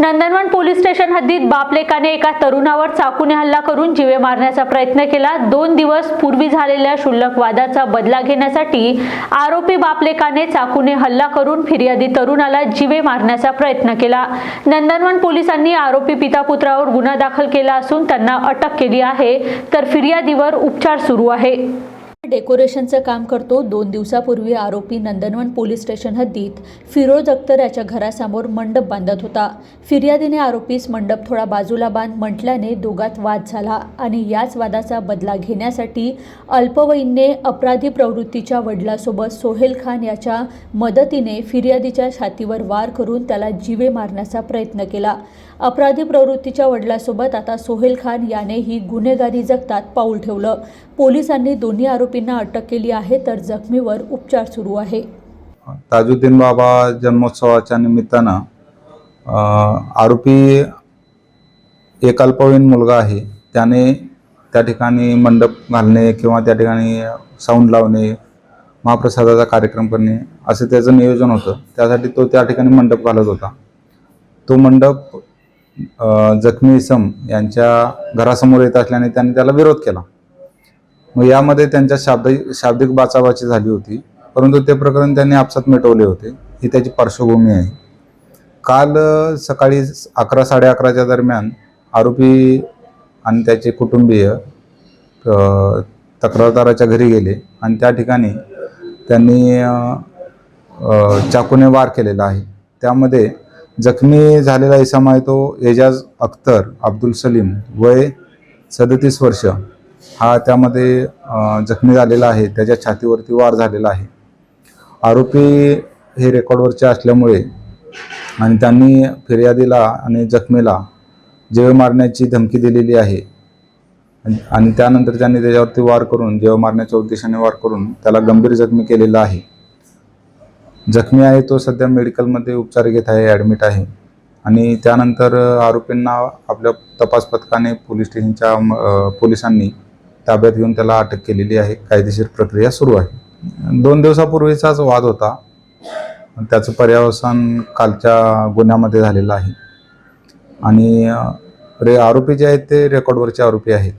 नंदनवन police station हद्दीत बापलेकाने एका तरुणावर चाकूने हल्ला करून जीवे मारण्याचा प्रयत्न केला. दोन दिवस पूर्वी झालेल्या क्षुल्लक वादाचा बदला घेण्यासाठी आरोपी बापलेकाने चाकूने हल्ला करून फिर्यादी तरुणाला जीवे मारण्याचा प्रयत्न केला. नंदनवन पोलिसांनी आरोपी पिता पुत्रावर गुन्हा दाखल केला असून त्यांना अटक केली आहे. तर फिर्यादीवर उपचार सुरू आहे. डेकोरेशनचं काम करतो. दोन दिवसापूर्वी आरोपी नंदनवन पोलीस स्टेशन हद्दीत फिरोज अख्तर याच्या घरासमोर मंडप बांधत होता. फिर्यादीने आरोपीस मंडप थोडा बाजूला बांध म्हटल्याने दोघात वाद झाला आणि याच वादाचा बदला घेण्यासाठी अल्पवयीनने अपराधी प्रवृत्तीच्या वडिलासोबत सोहेल खान याच्या मदतीने फिर्यादीच्या छातीवर वार करून त्याला जीवे मारण्याचा प्रयत्न केला. अपराधी प्रवृत्तीच्या वडिलासोबत आता सोहेल खान यानेही गुन्हेगारी जगतात पाऊल ठेवलं. पोलिसांनी दोन्ही आरोपींना अटक केली आहे तर जखमीवर उपचार सुरू आहे. ताजुद्दीन बाबा जन्मोत्सवाच्या निमित्तानं आरोपी एक अल्पवयीन मुलगा आहे. त्याने त्या ठिकाणी मंडप घालणे किंवा त्या ठिकाणी साऊंड लावणे महाप्रसादाचा कार्यक्रम करणे असं त्याचं नियोजन होतं. त्यासाठी तो त्या ठिकाणी मंडप घालत होता. तो मंडप जखमी इसम यांच्या घरासमोर येत असल्याने त्याने त्याला विरोध केला. मग यामध्ये त्यांच्या शाब्दिक शाब्दिक बाचाबाची झाली होती. परंतु ते प्रकरण त्यांनी आपसात मिटवले होते. ही त्याची पार्श्वभूमी आहे. काल सकाळी अकरा साडे अकराच्या दरम्यान आरोपी आणि त्याचे कुटुंबीय तक्रारदाराच्या घरी गेले. आणि त्या ठिकाणी त्यांनी चाकूने वार केलेला आहे. त्यामध्ये जखमी झालेला इसाम आहे तो एजाज अख्तर अब्दुल सलीम वय सदतीस वर्ष. हा त्यामध्ये जखमी झालेला आहे. त्याच्या छातीवरती वार झालेला आहे. आरोपी हे रेकॉर्डवरचे असल्यामुळे आणि त्यांनी फिर्यादीला आणि जखमीला जेव मारण्याची धमकी दिलेली आहे. आणि- त्यानंतर त्यांनी त्याच्यावरती वार करून जेव मारण्याच्या उद्देशाने वार करून त्याला गंभीर जखमी केलेला आहे. जखमी आहे तो सध्या मेडिकलमध्ये उपचार घेत आहे ॲडमिट आहे. आणि त्यानंतर आरोपींना आपल्या तपास पथकाने पोलीस स्टेशनच्या पोलिसांनी ताब्यात घेऊन त्याला अटक केलेली आहे. कायदेशीर प्रक्रिया सुरू आहे. दोन दिवसापूर्वीचाच वाद होता. त्याचं पर्यावसान कालच्या गुन्ह्यामध्ये झालेलं आहे. आणि रे आरोपी जे आहेत ते रेकॉर्डवरचे आरोपी आहेत.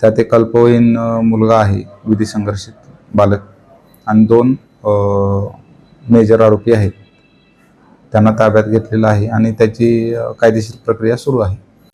त्यात एक अल्पवयीन मुलगा आहे विधी संघर्षित बालक. आणि दोन मेजर आरोपी आहेत. त्यांना ताब्यात घेतलेलं आहे आणि त्याची कायदेशीर प्रक्रिया सुरू आहे.